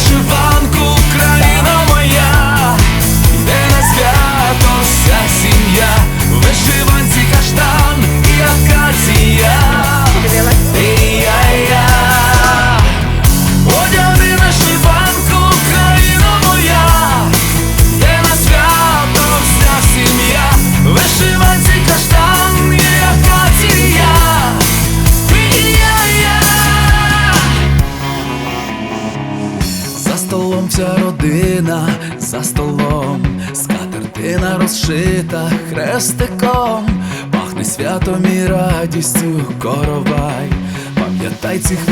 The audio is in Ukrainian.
survive вся родина, за столом скатертина розшита хрестиком, пахне святом і радістю коровай, пам'ятай цих